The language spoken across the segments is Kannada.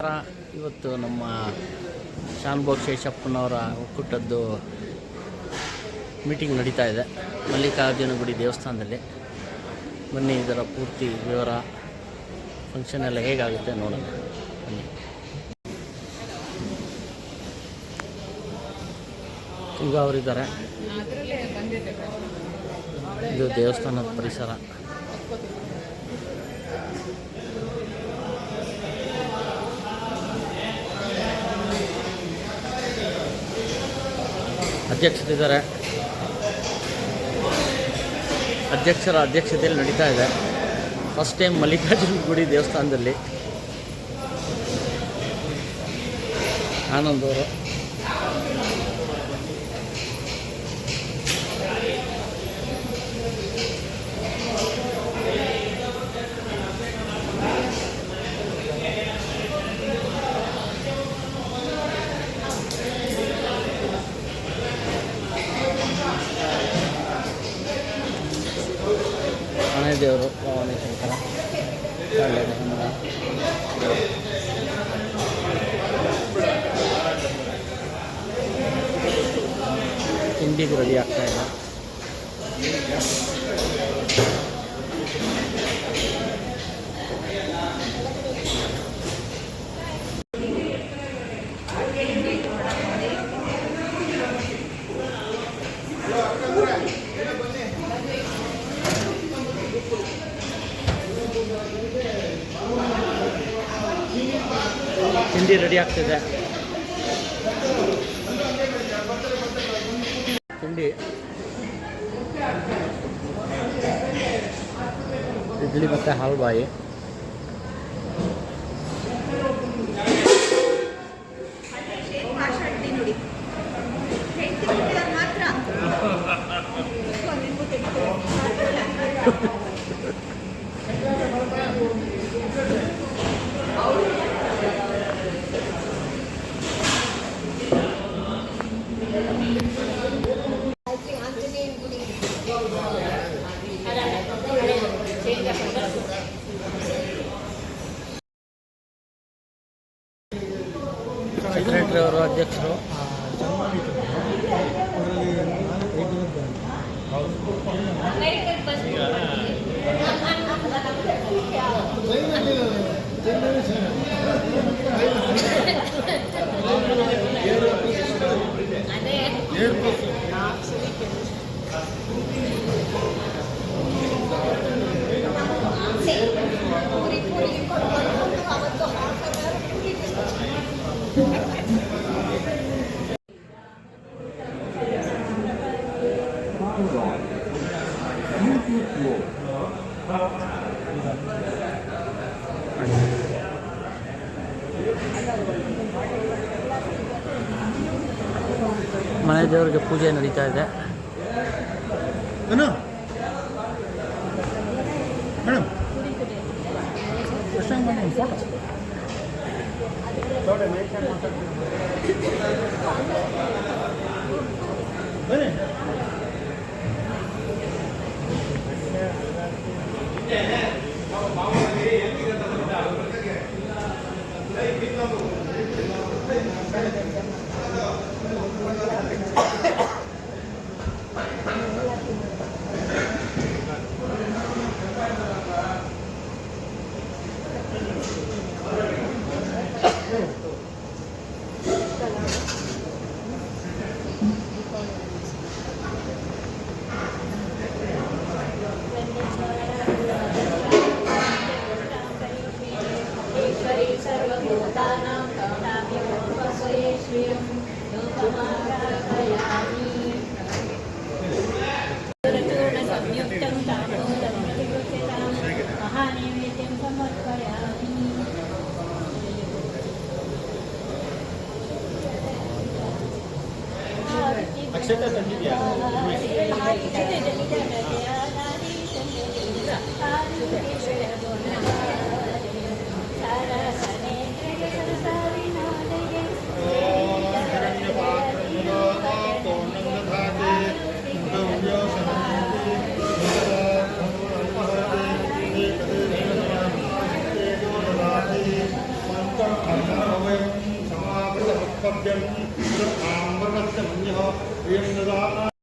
ಇವತ್ತು ನಮ್ಮ ಶಾನ್ಭೋಗ್ ಶೇಷಪ್ಪನವರ ಒಕ್ಕೂಟದ್ದು ಮೀಟಿಂಗ್ ನಡೀತಾ ಇದೆ. ಮಲ್ಲಿಕಾರ್ಜುನ ಗುಡಿ ದೇವಸ್ಥಾನದಲ್ಲಿ. ಬನ್ನಿ, ಇದರ ಪೂರ್ತಿ ವಿವರ ಫಂಕ್ಷನ್ ಎಲ್ಲ ಹೇಗಾಗುತ್ತೆ ನೋಡೋಣ. ಬನ್ನಿ. ಈಗ ಅವರಿದ್ದಾರೆ. ಇದು ದೇವಸ್ಥಾನದ ಪರಿಸರ. ಅಧ್ಯಕ್ಷರಿದ್ದಾರೆ. ಅಧ್ಯಕ್ಷರ ಅಧ್ಯಕ್ಷತೆಯಲ್ಲಿ ನಡೀತಾ ಇದೆ. ಫಸ್ಟ್ ಟೈಮ್ ಮಲ್ಲಿಕಾರ್ಜುನ ಗುಡಿ ದೇವಸ್ಥಾನದಲ್ಲಿ. ಆನಂದ್ ಮನೆ ದೇವರು ಭವಾನಿ ಶಂಕರ ಒಳ್ಳೆ ಹನುಮ. ತಿಂಡಿಗೆ ರೆಡಿ ಆಗ್ತಾ ಇದೆ ತಿಂಡಿ ರೆಡಿ ಆಗ್ತಿದೆ. ತಿಂಡಿ. ಇಡ್ಲಿ ಮತ್ತು ಹಾಲ್ಬಾಯಿ. ಸೆಕ್ರೆಟರಿ ಅವರು ಅಧ್ಯಕ್ಷರು. ಪೂರಿ ಮನೆ ದೇವರಿಗೆ ಪೂಜೆ ನಡೀತಾ ಇದೆ. ಏನು? ಮೇಡಮ್ ಪ್ರಶಾಂತ್ ಮೇಡಮ್ ಫೋಟೋ ಬನ್ನಿ. ಈಶ್ವರಿ ीव्रभाम्बरस्य मन्यः वयं ददामः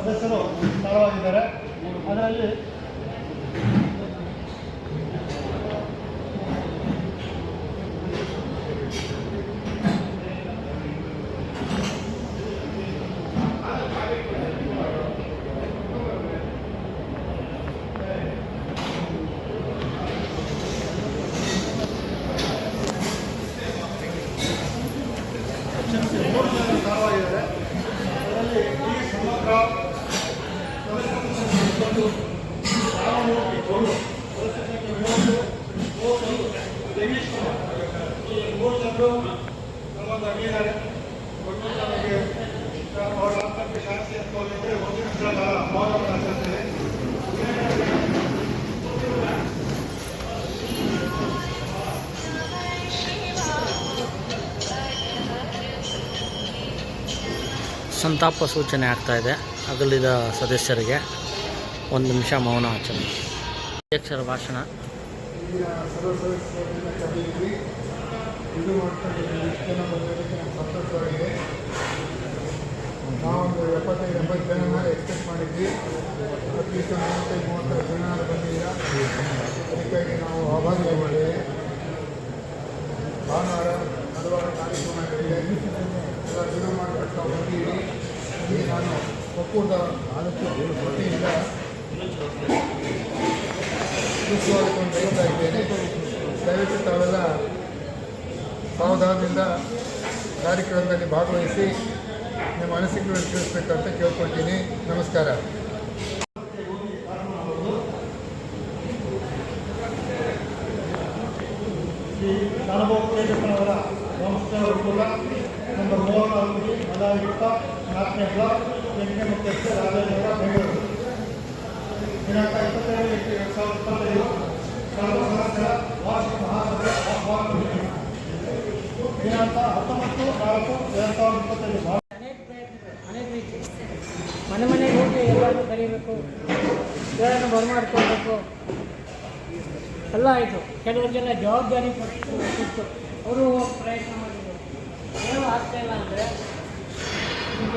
ಸದಸ್ಯರು ಸ್ಥಳವಾಗಿದ್ದಾರೆ ಅದರಲ್ಲಿ ಮೂರು ಜನ ಸ್ಥಳವಾಗಿದ್ದಾರೆ ಅದರಲ್ಲಿ ಡಿ ಸಮಗ್ರ ಒಂದು ರಾಮಮೂರ್ತಿ ಗೌಡು ಸದಸ್ಯ ಸಂಖ್ಯೆ ಮೂವತ್ತು ಮೂವತ್ತೊಂದು ಸಂತಾಪ ಸೂಚನೆ ಆಗ್ತಾ ಇದೆ. ಅಗಲಿದ ಸದಸ್ಯರಿಗೆ ಒಂದು ನಿಮಿಷ ಮೌನ ಆಚರಣೆ. ಅಧ್ಯಕ್ಷರ ಭಾಷಣ. ಈಗ ಸರ್ವ ಸದಸ್ಯರನ್ನ ಕರೆಯಿರಿ. ಇದು ಮಾಡ್ಕೊಂಡು ಇಷ್ಟು ಜನ ಬಂದಿದ್ದಕ್ಕೆ ನಮ್ಗೆ ಸಂತೋಷವಾಗಿದೆ. ನಾವೊಂದು ಎಪ್ಪತ್ತೈದು, ಎಂಬತ್ತು ಜನ ಎಕ್ಸ್ಪೆಕ್ಟ್ ಮಾಡಿದ್ವಿ. ಅಟ್ಲೀಸ್ಟ್ ಮೂವತ್ತೈದು ಮೂವತ್ತೈದು ಜನ ಬಂದಿದ್ದೀರಾ? ಅದಕ್ಕಾಗಿ ನಾವು ಆಭಾರಿಯಾಗಿದ್ದೇವೆ ಭಾನುವಾರ, ಹಲವಾರು ಕಾರ್ಯಕ್ರಮಗಳಿವೆ. ಎಲ್ಲ ದಿನ ಮಾಡಿಬಿಟ್ಟು ನಾವು ಬಂದಿದ್ದೀವಿ. ನಾನು ನಾನು ಒಕ್ಕೂಟ ವತಿಯಿಂದ ಸುಸ್ವಾಗತವನ್ನು ಹೇಳ್ತಾ ಇದ್ದೇನೆ ದಯವಿಟ್ಟು ತಾವೆಲ್ಲ ಸಾವಧಾನದಿಂದ ಕಾರ್ಯಕ್ರಮದಲ್ಲಿ ಭಾಗವಹಿಸಿ ನಿಮ್ಮ ಅನಿಸಿಕೆಗಳನ್ನು ತಿಳಿಸ್ಬೇಕಂತ ಕೇಳ್ಕೊಳ್ತೀನಿ. ನಮಸ್ಕಾರ. ಶ್ರೀ ನಂಬರ್ ಮೂವತ್ನಾಲ್ಕು ಮದಾಯುಕ್ತ ನಾಲ್ಕನೇ ಬ್ಲಾಕ್ ಎಂಟನೇ ಮುಖ್ಯಸ್ಥೆ ರಾಜೇಂದ್ರ, ಬೆಂಗಳೂರು. ಇಪ್ಪತ್ತೈದು ಅನೇಕ ಅನೇಕ ರೀತಿ ಮನೆ ಮನೆಗೆ ಹೋಗಿ ಎಲ್ಲರೂ ಕರಿಬೇಕು ಎಲ್ಲರನ್ನು ಬರಮಾಡ್ಕೊಳ್ಬೇಕು. ಎಲ್ಲ ಆಯಿತು. ಕೆಲವರು ಜನ ಜವಾಬ್ದಾರಿ ಕೊಟ್ಟು ಕೊಟ್ಟು ಅವರು ಪ್ರಯತ್ನ ಮಾಡಿದರು. ಏನೂ ಆಗ್ತಾ ಇಲ್ಲ ಅಂದರೆ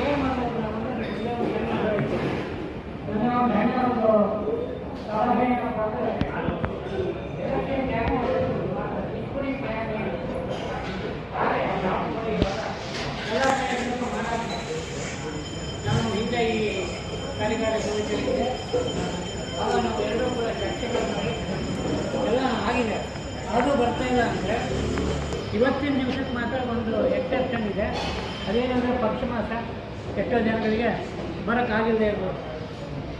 ಏನು ಮಾಡಬೇಕು ನಾವು ಅಂದರೆ ಕಾರ್ಯಕಾಲ ಸಮಿತಿಯಲ್ಲಿದೆ ಆಗ ನಾವು ಎರಡೂ ಕೂಡ ಚರ್ಚೆಗಳು ಮಾಡಿ ಎಲ್ಲ ಆಗಿದೆ ಅದು ಬರ್ತಾ ಇಲ್ಲ ಅಂದರೆ ಇವತ್ತಿನ ದಿವಸಕ್ಕೆ ಮಾತ್ರ ಒಂದು ಎಕ್ಸೆಪ್ಷನ್ ಇದೆ ಅದೇನೆಂದರೆ ಪಕ್ಷ ಮಾಸ ಎಷ್ಟೋ ಜನಗಳಿಗೆ ಬರೋಕ್ಕಾಗಿಲ್ಲದೆ ಇರ್ಬೋದು.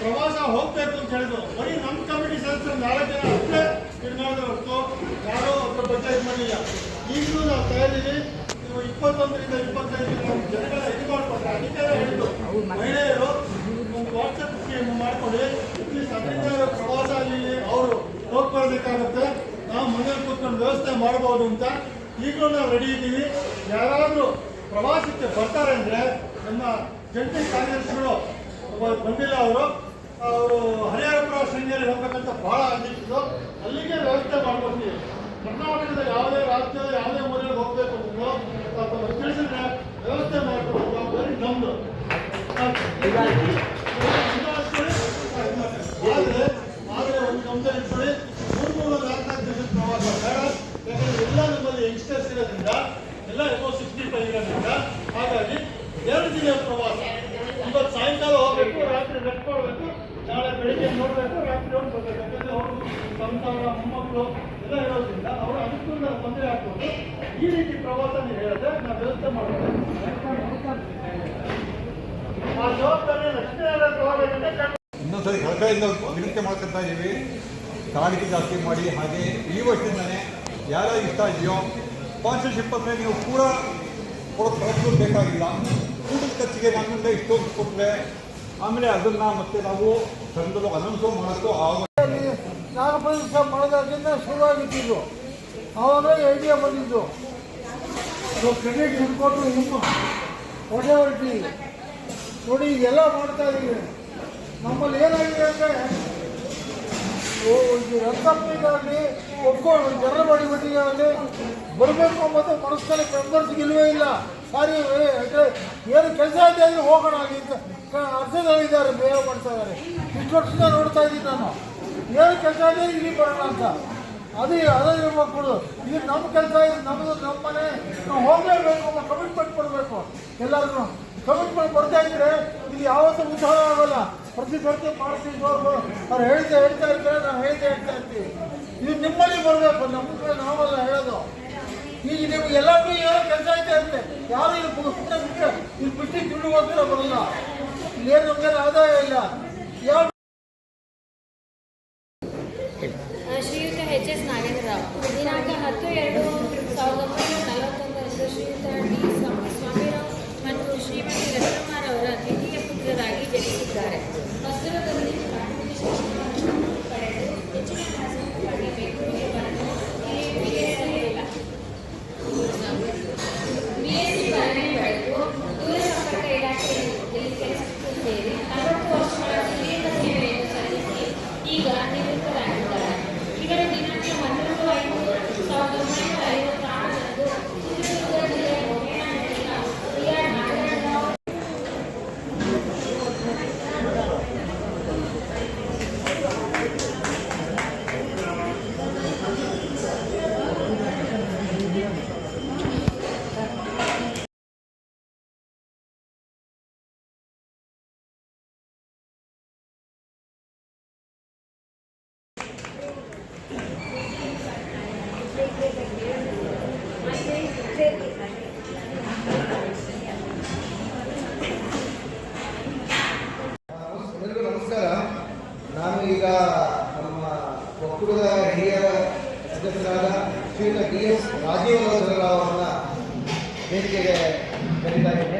ಪ್ರವಾಸ ಹೋಗ್ಬೇಕು ಅಂತ ಹೇಳಿದ್ರು. ಬರೀ ನಮ್ಮ ಕಮಿಟಿ ಸದಸ್ಯರು ನಾಲ್ಕು ಜನ ಅಷ್ಟೇ ತೀರ್ಮಾನದ ಹೊರತು ಯಾರೋ ಅದ್ರ ಬಗ್ಗೆ ಇದು ಮಾಡಲಿಲ್ಲ ಈಗಲೂ ನಾವು ತಯಾರಿದ್ದೀವಿ. ನೀವು ಇಪ್ಪತ್ತೊಂದರಿಂದ ಇಪ್ಪತ್ತೈದು ನಾವು ಜನಗಳ ಇದು ಮಾಡ್ಕೊಂಡ್ರೆ ಅದಕ್ಕೆ ಹೇಳಿದ್ದು. ಮಹಿಳೆಯರು ಒಂದು ವಾಟ್ಸಪ್ ಸ್ಕೀಮ್ ಮಾಡ್ಕೊಂಡು ಅಟ್ಲೀಸ್ಟ್ ಪ್ರವಾಸ ಅಲ್ಲಿ ಅವರು ಹೋಗ್ಬರ್ಬೇಕಾಗತ್ತೆ ನಾವು ಮನೇಲಿ ಕೂತ್ಕೊಂಡು ವ್ಯವಸ್ಥೆ ಮಾಡ್ಬೋದು ಅಂತ ಈಗಲೂ ನಾವು ರೆಡಿ ಇದ್ದೀವಿ. ಯಾರಾದರೂ ಪ್ರವಾಸಕ್ಕೆ ಬರ್ತಾರೆ ಅಂದರೆ ನಮ್ಮ ಜಂಟಿ ಕಾರ್ಯದರ್ಶಿಗಳು ಬಂದಿಲ್ಲ ಅವರು ಅವರು ಹರಿಹರಪುರ ಶೃಂಗೇರಿ ಹೋಗ್ಬೇಕಂತ ಭಾಳ ಆಗಿತ್ತು ಅಲ್ಲಿಗೆ ವ್ಯವಸ್ಥೆ ಮಾಡ್ಕೊಡ್ತೀವಿ ಕರ್ನಾಟಕದ ಯಾವುದೇ ರಾಜ್ಯ ಯಾವುದೇ ಮೂಲೆಗೆ ಹೋಗ್ಬೇಕು ತಿಳಿಸಿದ್ರೆ ವ್ಯವಸ್ಥೆ ಮಾಡ್ಕೊಡೋ ಜವಾಬ್ದಾರಿ ನಮ್ಮದು ಆದರೆ ಒಂದು ಇಟ್ಕೊಳ್ಳಿ. ಪ್ರವಾಸ ಎಲ್ಲ ಇರೋದ್ರಿಂದ, ಎಲ್ಲ ಹಾಗಾಗಿ ಎರಡು ದಿನ ಪ್ರವಾಸ. ಇವತ್ತು ಸಾಯಂಕಾಲ ಹೋಗಬೇಕು, ರಾತ್ರಿ ಮಾಡಬೇಕು ನಾಳೆ ಬೆಳಿಗ್ಗೆ ನೋಡಬೇಕು, ರಾತ್ರಿ ಬರ್ಬೇಕು ಯಾಕಂದ್ರೆ ಅವರು ಎಲ್ಲ ಇರೋದ್ರಿಂದ ಅವರು ತೊಂದರೆ ಆಗ್ಬೋದು. ಈ ರೀತಿ ಪ್ರವಾಸ ನೀವು ಹೇಳಿದ್ರೆ ನಾವು ವ್ಯವಸ್ಥೆ ಮಾಡಬೇಕು. ಇನ್ನೊಂದ್ಸರಿ ಸರ್ಕಾರದಿಂದ ವಿನಂತಿ ಮಾಡ್ಕೊತಾ ಇದ್ದೀವಿ. ಕಾಣಿಕೆ ಜಾಸ್ತಿ ಮಾಡಿ, ಹಾಗೆ ಈ ವರ್ಷದಿಂದನೇ ಯಾರು ಇಷ್ಟ ಇದೆಯೋ ಸ್ಪಾನ್ಸರ್ಶಿಪ್ ಅಂದರೆ ನೀವು ಕೂಡ ಕೊಡೋ ಖರ್ಚು ಬೇಕಾಗಿಲ್ಲ. ಕೂಡ ಖರ್ಚಿಗೆ ನಾನು ಇಷ್ಟೊಂದು ಕೊಟ್ಟರೆ ಆಮೇಲೆ ಅದನ್ನ ಮತ್ತೆ ನಾವು ಸಂಘದಲ್ಲಿ ಅನೌನ್ಸ್ ಮಾಡೋಕ್ಕೂ ಆಗ ನಾಗಪ್ರದರ್ಶನ ಮಾಡೋದಾಗಿಂದ ಶುರುವಾಗಿದ್ದು ಆವಾಗ ಐಡಿಯಾ ಬಂದಿದ್ದು. ಕ್ರೆಡಿಟ್ ಹಿಡ್ಕೊಂಡು ನಿಮ್ಮ ಹೊಡೆ ಹೊರಟಿ ನೋಡಿ ಇದೆಲ್ಲ ಮಾಡ್ತಾ ಇದ್ದೀವಿ. ನಮ್ಮಲ್ಲಿ ಏನಾಗಿದೆ ಅಂದರೆ ರಕ್ತಪ್ಪಿಗಾಗಲಿ ಒಪ್ಕೊಂಡು ಜನರ ಬಡಿ ಬಡ್ಡಿಗಾಗಲಿ ಬರಬೇಕು ಅಂಬೋದು ಮನಸ್ಸಲ್ಲಿ ಮೆಂಬರ್ಸ್ಗೆ ಇಲ್ವೇ ಇಲ್ಲ. ಸಾರಿ ಏನು ಕೆಲಸ ಇದೆ ಅಂದರೆ ಹೋಗೋಣ ಅಂತ ಅರ್ಥಗಳಿದ್ದಾರೆ ಬೇಗ ಮಾಡ್ತಾ ಇದ್ದಾರೆ. ಇಷ್ಟು ನೋಡ್ತಾ ಇದ್ದೀನಿ ನಾನು. ಏನು ಕೆಲಸ ಇದೆ, ಇಲ್ಲಿ ಬರೋಣ ಅಂತ. ಅದೇ ಅದೇ ಮಕ್ಕಳು ಇದು ನಮ್ಮ ಕೆಲಸ, ಇದು ನಮ್ಮದು ನಮ್ಮ ಮನೆ. ನಾವು ಹೋಗಲೇಬೇಕು ಅನ್ನೋ ಕಮಿಟ್ಮೆಂಟ್ ಕೊಡಬೇಕು. ಎಲ್ಲರೂ ಕಮಿಟ್ಮೆಂಟ್ ಬರ್ತಾ ಇದ್ರೆ ಇಲ್ಲಿ ಯಾವತ್ತೂ ಉದ್ಧಾರ ಆಗೋಲ್ಲ. ಪ್ರತಿ ಸರ್ತಿ ಮಾಡ್ತೀವಿ ಅವ್ರು ಹೇಳ್ತಾ ಹೇಳ್ತಾ ಇರ್ತಾರೆ, ನಾವು ಹೇಳ್ತಾ ಹೇಳ್ತಾ ಇರ್ತೀವಿ. ಇದು ನಿಮ್ಮಲ್ಲಿ ಬರಬೇಕು, ನಮ್ಮ ಕಡೆ ನಾವಲ್ಲ ಹೇಳೋದು. ಈಗ ನಿಮ್ಗೆ ಎಲ್ಲರಿಗೂ ಏನೋ ಕೆಲಸ ಐತೆ ಅಂತೆ, ಯಾರು ಇಲ್ಲಿ ಬಿಟ್ಟರೆ ಇಲ್ಲಿ ಬಿಟ್ಟು ತಿಳುವೋದ್ರೆ ಬರಲ್ಲ. ಇಲ್ಲೇನು ನಮ್ಗೆ ಆದಾಯ ಇಲ್ಲ. ಯಾವ ಎಲ್ಲರಿಗೂ ನಮಸ್ಕಾರ. ನಾನು ಈಗ ನಮ್ಮ ಒಕ್ಕೂಟದ ಹಿರಿಯರ ಸದಸ್ಯರಾದ ಶ್ರೀಯುತ ಎಸ್ ರಾಜೀವ್ ಅವರನ್ನ ವೇದಿಕೆಗೆ ಕರೀತಾ ಇದ್ದೇನೆ.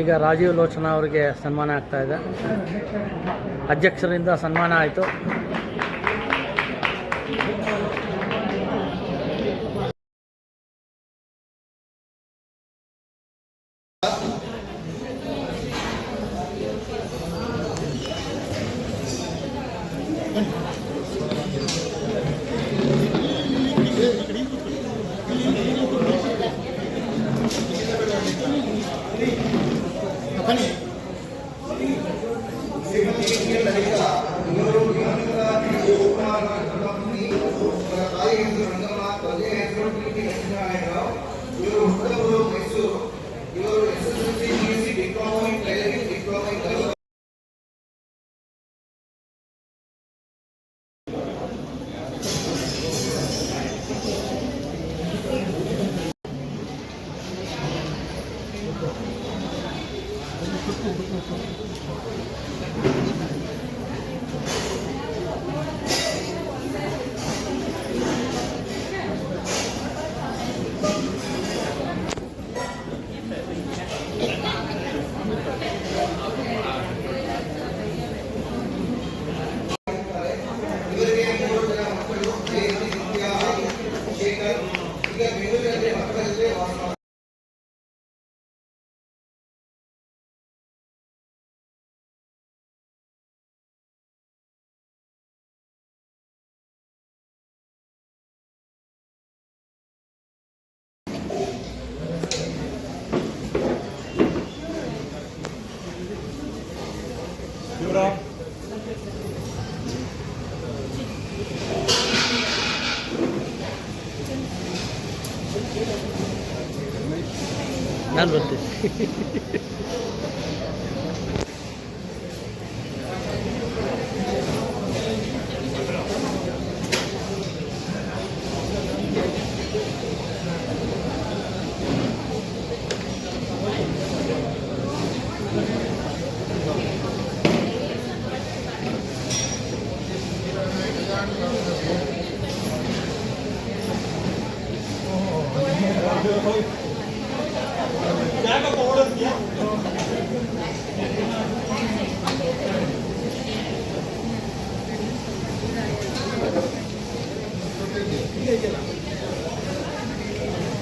ಈಗ ರಾಜೀವ್ ಲೋಚನ ಅವರಿಗೆ ಸನ್ಮಾನ ಆಗ್ತಾ ಇದೆ. ಅಧ್ಯಕ್ಷರಿಂದ ಸನ್ಮಾನ ಆಯಿತು.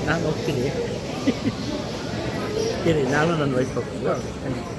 ನಾನು ಹೋಗ್ತೀನಿ ನಾನು ನನ್ನ ವೈಫ್ ಹೋಗ್ತೀನಿ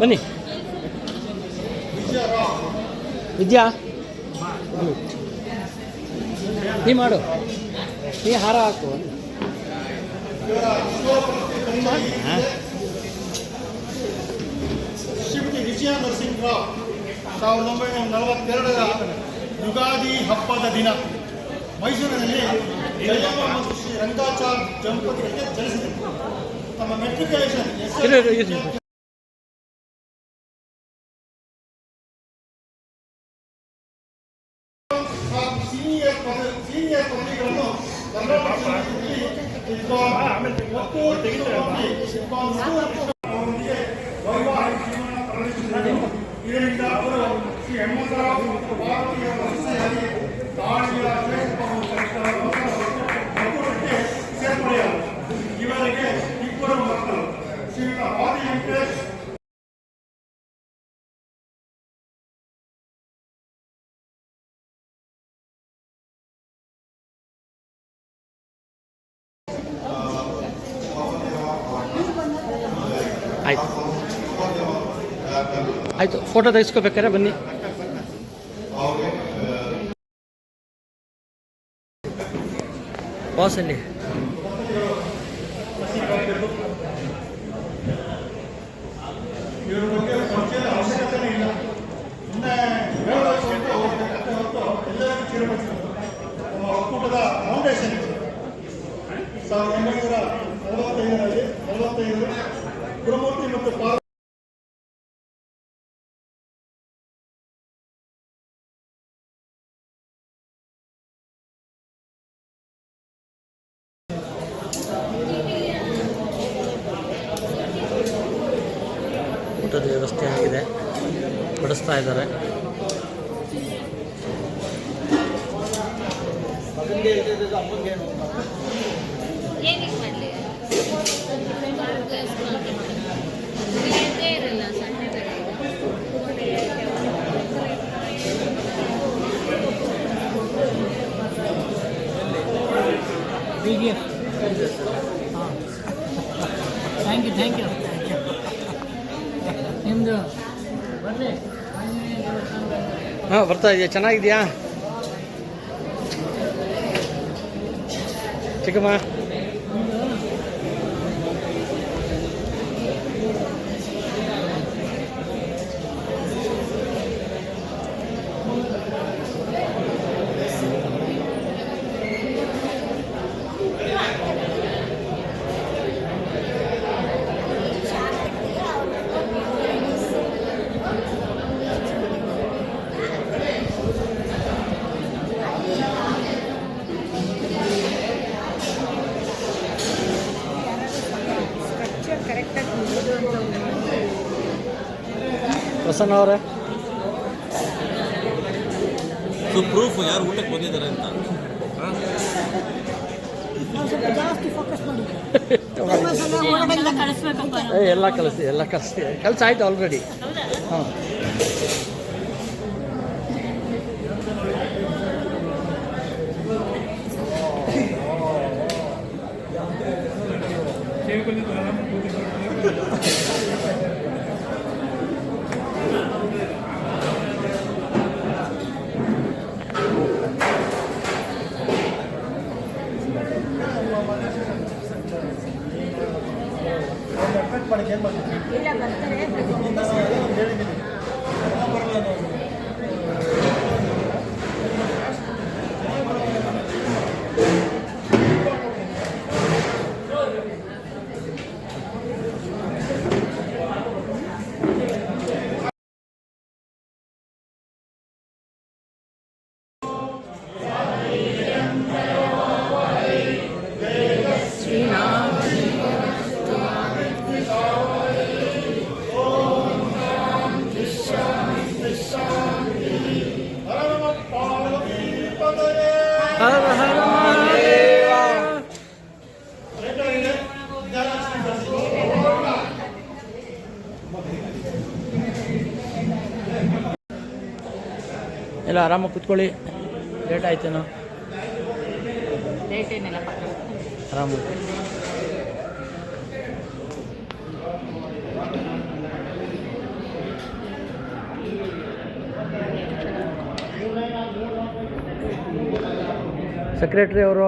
ಬನ್ನಿ. ವಿದ್ಯಾ. ನೀ ಮಾಡು. ನೀ ಹಾರ ಹಾಕು. ಶ್ರೀಮತಿ ವಿಜಯ ನರಸಿಂಹರಾವ್ ಸಾವಿರದ ಒಂಬೈನೂರ ನಲವತ್ತೆರಡರ ಯುಗಾದಿ ಹಬ್ಬದ ದಿನ. ಮೈಸೂರಿನಲ್ಲಿ ಜಯಮ್ಮ ಮತ್ತು ಶ್ರೀ ರಂಗಾಚಾರ್ ಜಲಪತಿಗಳಿಗೆ ಚಲಿಸಿದರು ತಮ್ಮ ಮೆಟ್ರಿಕ್ಯುಲೇಷನ್ ಆಯಿತು ಫೋಟೋ ತೆಗೆಸ್ಕೋಬೇಕಾರೆ ಬನ್ನಿ. ಎಲ್ಲರಿಗೂ ಒಕ್ಕೂಟದ ಫೌಂಡೇಶನ್ ಸಾವಿರದ ಒಂಬೈನೂರ ನಲವತ್ತೈದರಲ್ಲಿ ನಲವತ್ತೈದರಲ್ಲಿ ಗುರುಮೂರ್ತಿ ಮತ್ತು ಊಟದ ವ್ಯವಸ್ಥೆ ಆಗಿದೆ ಬಡಿಸ್ತಾ ಇದ್ದಾರೆ ಏನಕ್ಕೆ ಮಾಡಲಿ? ಇರಲ್ಲ ಸಣ್ಣ B G F thank you thank you ನಿಮ್ಮದು ಬರಲಿ. ಹಾಂ ಬರ್ತಾ ಇದೆಯಾ? ಚೆನ್ನಾಗಿದೆಯಾ 这个吗？ಪ್ರಸನ್ನ ಅವರೇ? ಸೊ ಪ್ರೂಫ್ ಯಾರು ಊಟಕ್ಕೆ ಬಂದಿದ್ದಾರೆ ಅಂತ? ಎಲ್ಲ ಕಳಿಸಿ ಎಲ್ಲ ಕಳಿಸಿ. ಕೆಲಸ ಆಯ್ತು ಆಲ್ರೆಡಿ ಹಾಂ. ಆರಾಮಾಗಿ ಕುತ್ಕೊಳ್ಳಿ. ಲೇಟ್ ಆಯ್ತೇನೋ ಆರಾಮ ಸೆಕ್ರೆಟ್ರಿ ಅವರು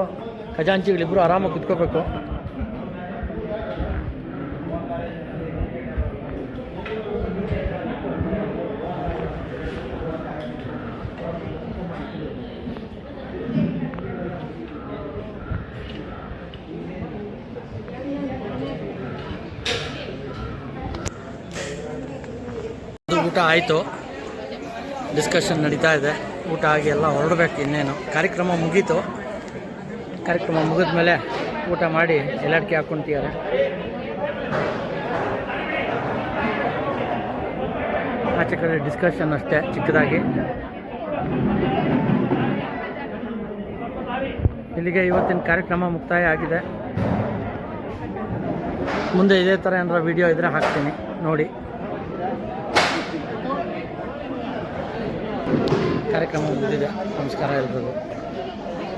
ಖಜಾಂಚಿಗಳಿಬ್ಬರು ಆರಾಮಾಗಿ ಕುತ್ಕೋಬೇಕು. ಆಯಿತು. ಡಿಸ್ಕಷನ್ ನಡೀತಾ ಇದೆ. ಊಟ ಆಗಿ ಎಲ್ಲ ಹೊರಡಬೇಕು ಇನ್ನೇನು. ಕಾರ್ಯಕ್ರಮ ಮುಗೀತು. ಕಾರ್ಯಕ್ರಮ ಮುಗಿದ ಮೇಲೆ ಊಟ ಮಾಡಿ ಎಲ್ಲಡ್ಕೆ ಹಾಕ್ಕೊಂತಿದ್ದಾರೆ ಆಚೆ ಕಡೆ ಡಿಸ್ಕಷನ್ ಅಷ್ಟೇ, ಚಿಕ್ಕದಾಗಿ. ಇಲ್ಲಿಗೆ ಇವತ್ತಿನ ಕಾರ್ಯಕ್ರಮ ಮುಕ್ತಾಯ ಆಗಿದೆ. ಮುಂದೆ ಇದೇ ಥರ ಏನಾರ ವಿಡಿಯೋ ಇದ್ದರೆ ಹಾಕ್ತೀನಿ. ನೋಡಿ. ಕಾರ್ಯಕ್ರಮ ನಮಸ್ಕಾರ ಎಲ್ರಿಗೂ.